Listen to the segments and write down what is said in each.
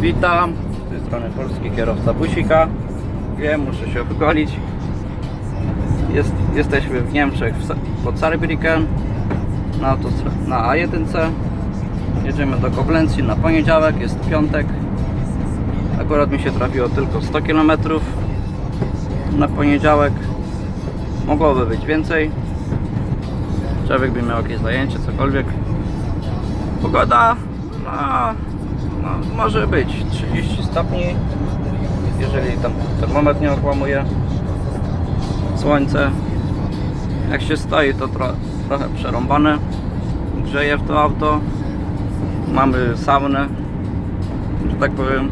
Witam, z tej strony polski kierowca busika. Wiem, muszę się wygolić. Jest, jesteśmy w Niemczech, w, pod Saarbrücken, na, na A1. Jedziemy do Koblencji na poniedziałek, jest piątek. Akurat mi się trafiło tylko 100 km na poniedziałek. Mogłoby być więcej. Człowiek by miał jakieś zajęcie, cokolwiek. Pogoda, no, no może być 30 stopni, jeżeli tam termometr nie okłamuje. Słońce. Jak się stoi, to tro, trochę przerąbane. Grzeje w to auto. Mamy saunę, że tak powiem.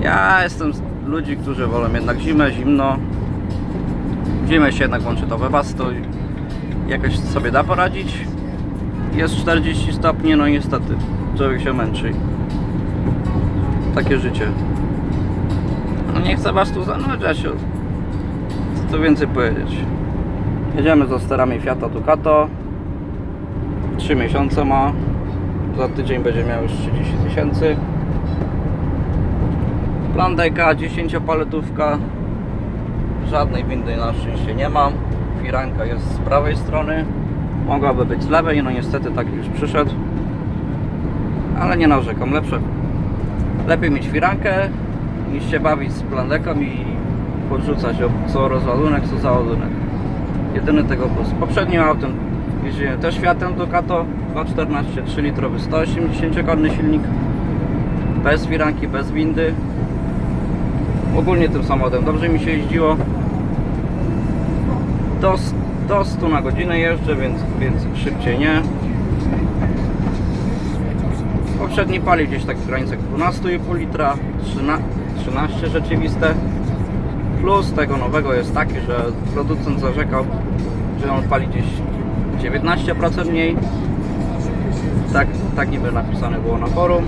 Ja jestem z ludzi, którzy wolą jednak zimę, zimno. Zimę się jednak łączy to we was, to jakoś sobie da poradzić. Jest 40 stopni, no niestety, człowiek się męczy. Takie życie. No nie chcę was tu zanudzać, co tu więcej powiedzieć. Jedziemy za sterami Fiata Ducato. 3 miesiące ma. Za tydzień będzie miał już 30 tysięcy. Plandeka 10-paletówka. Żadnej windy na szczęście nie mam. Firanka jest z prawej strony. Mogłaby być z lewej, no niestety taki już przyszedł. Ale nie narzekam, lepsze. Lepiej mieć firankę niż się bawić z plandeką i podrzucać co rozładunek, co załadunek. Jedyny tego plus. Poprzednim autem jeździłem też Fiatem Ducato 214 3 litrowy 180 konny silnik. Bez firanki, bez windy. Ogólnie tym samochodem dobrze mi się jeździło. Do, do 100 na godzinę jeżdżę, więc, więc szybciej nie. Poprzedni palił gdzieś tak w granicach 12,5 litra, 13, 13 rzeczywiste. Plus tego nowego jest taki, że producent zarzekał, że on pali gdzieś 19% mniej. Tak, tak niby napisane było na forum.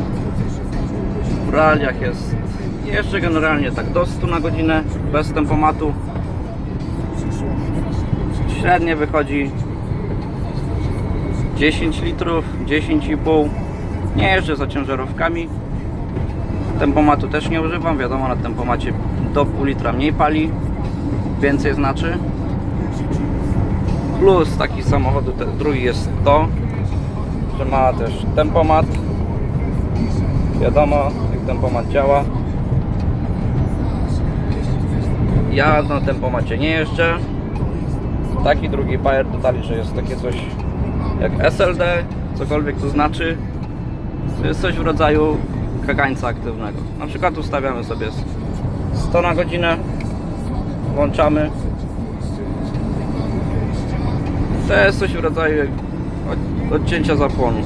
W realiach jest jeszcze generalnie tak do 100 na godzinę, bez tempomatu. Średnie wychodzi 10 litrów, 10,5. Nie jeżdżę za ciężarówkami. Tempomatu też nie używam. Wiadomo, na tempomacie do pół litra mniej pali. Więcej znaczy. Plus taki samochodu, ten drugi jest to, że ma też tempomat. Wiadomo, jak tempomat działa. Ja na tempomacie nie jeżdżę. Taki drugi bajer dodali, że jest takie coś jak SLD, cokolwiek to znaczy. To jest coś w rodzaju kagańca aktywnego. Na przykład ustawiamy sobie 100 na godzinę, włączamy. To jest coś w rodzaju od- odcięcia zapłonu.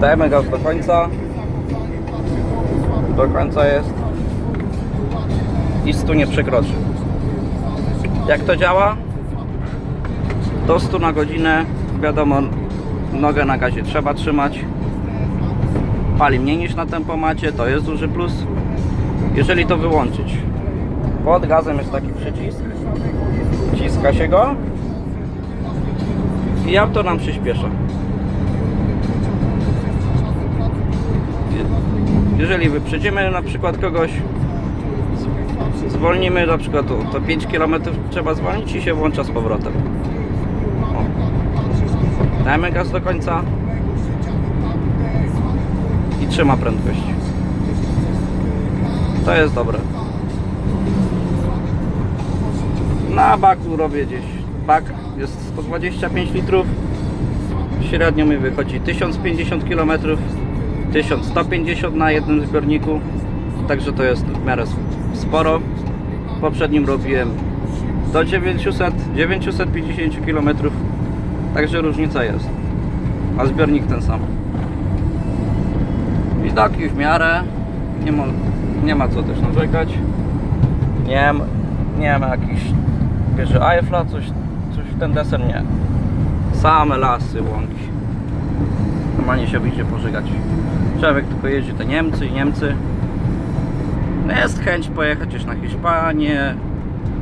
Dajemy gaz do końca. Do końca jest. I 100 nie przekroczy. Jak to działa? Do 100 na godzinę, wiadomo, nogę na gazie trzeba trzymać. Pali mniej niż na tempomacie, to jest duży plus. Jeżeli to wyłączyć, pod gazem jest taki przycisk, wciska się go i auto nam przyspiesza. Jeżeli wyprzedzimy na przykład kogoś, zwolnimy na przykład to 5 km trzeba zwolnić i się włącza z powrotem. O. Dajemy gaz do końca i trzyma prędkość. To jest dobre. Na baku robię gdzieś. Bak jest 125 litrów. Średnio mi wychodzi 1050 km, 1150 na jednym zbiorniku. Także to jest w miarę sporo. W poprzednim robiłem do 900, 950 km. Także różnica jest. A zbiornik ten sam. Widoki w miarę. Nie ma, nie ma co też narzekać. Nie nie ma jakichś bierze Eiffla, coś, coś w ten desen nie. Same lasy, łąki. Normalnie się wyjdzie pożygać. Człowiek tylko jeździ te Niemcy i Niemcy. No Jest chęć pojechać gdzieś na Hiszpanię.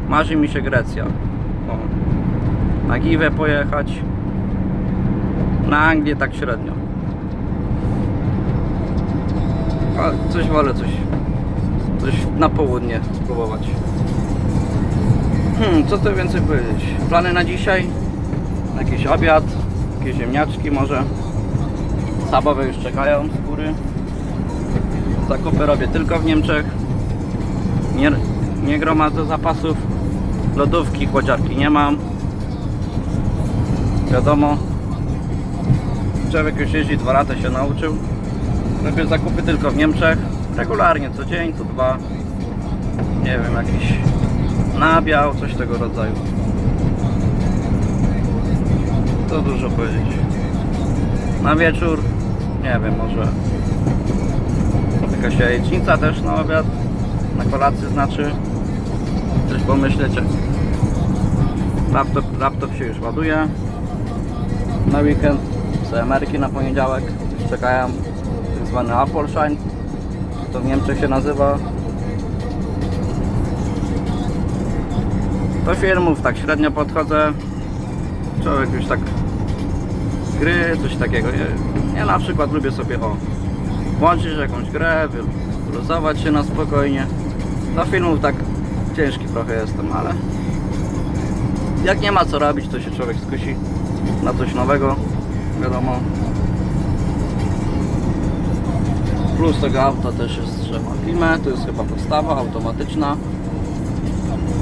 Marzy mi się Grecja. O. Na Giwę pojechać. Na Anglię tak średnio. a coś wolę, coś, coś na południe spróbować. Hmm, co tu więcej powiedzieć? Plany na dzisiaj? Jakiś obiad, jakieś ziemniaczki może. Sabowe już czekają z góry. Zakupy robię tylko w Niemczech. Nie, nie gromadzę zapasów. Lodówki, chłodziarki nie mam. Wiadomo. Człowiek już jeździ dwa lata się nauczył. Robię zakupy tylko w Niemczech. Regularnie, co dzień, co dwa. Nie wiem, jakiś nabiał, coś tego rodzaju. To dużo powiedzieć. Na wieczór, nie wiem, może jakaś jajecznica też na obiad, na kolację znaczy. Coś pomyślecie. Laptop, laptop się już ładuje. Na weekend CMR-ki na poniedziałek czekają tak zwany Apple Shine. To w Niemczech się nazywa. Do filmów tak średnio podchodzę. Człowiek już tak gry, coś takiego. Ja, ja na przykład lubię sobie o włączyć jakąś grę, wy- wyluzować się na spokojnie. Do filmów tak ciężki trochę jestem, ale jak nie ma co robić, to się człowiek skusi na coś nowego, wiadomo. Plus tego auta też jest, że ma klimę, to jest chyba podstawa automatyczna.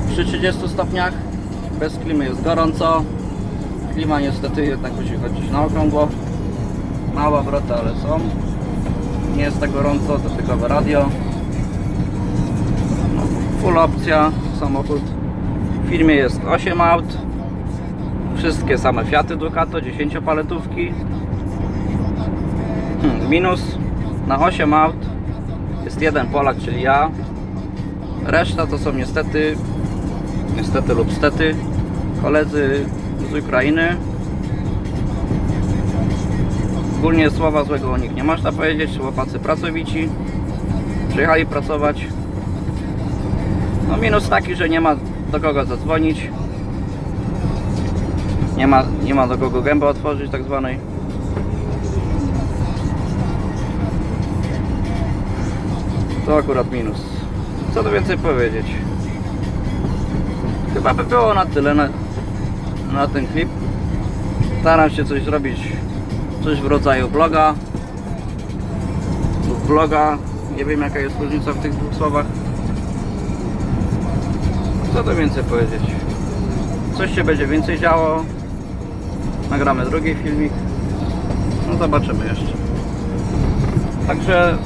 Przy 30 stopniach bez klimy jest gorąco. Klima niestety jednak musi chodzić na okrągło. Małe obroty, ale są. Nie jest tak gorąco, to tylko radio. Full opcja, samochód. W firmie jest 8 aut. Wszystkie same Fiaty Ducato, 10 paletówki. Hmm, minus na 8 aut jest jeden Polak, czyli ja. Reszta to są niestety, niestety lub stety, koledzy z Ukrainy. Ogólnie słowa złego o nich nie można powiedzieć, chłopacy pracowici. Przyjechali pracować. No minus taki, że nie ma do kogo zadzwonić. Nie ma, nie ma do kogo gębę otworzyć tak zwanej. To akurat minus. Co tu więcej powiedzieć? Chyba by było na tyle na, na ten klip. Staram się coś zrobić, coś w rodzaju vloga vloga. Nie wiem jaka jest różnica w tych dwóch słowach. Co tu więcej powiedzieć? Coś się będzie więcej działo. Nagramy drugi filmik. No zobaczymy jeszcze. Także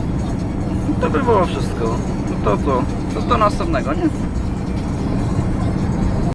to by było wszystko. To co? To do następnego, nie?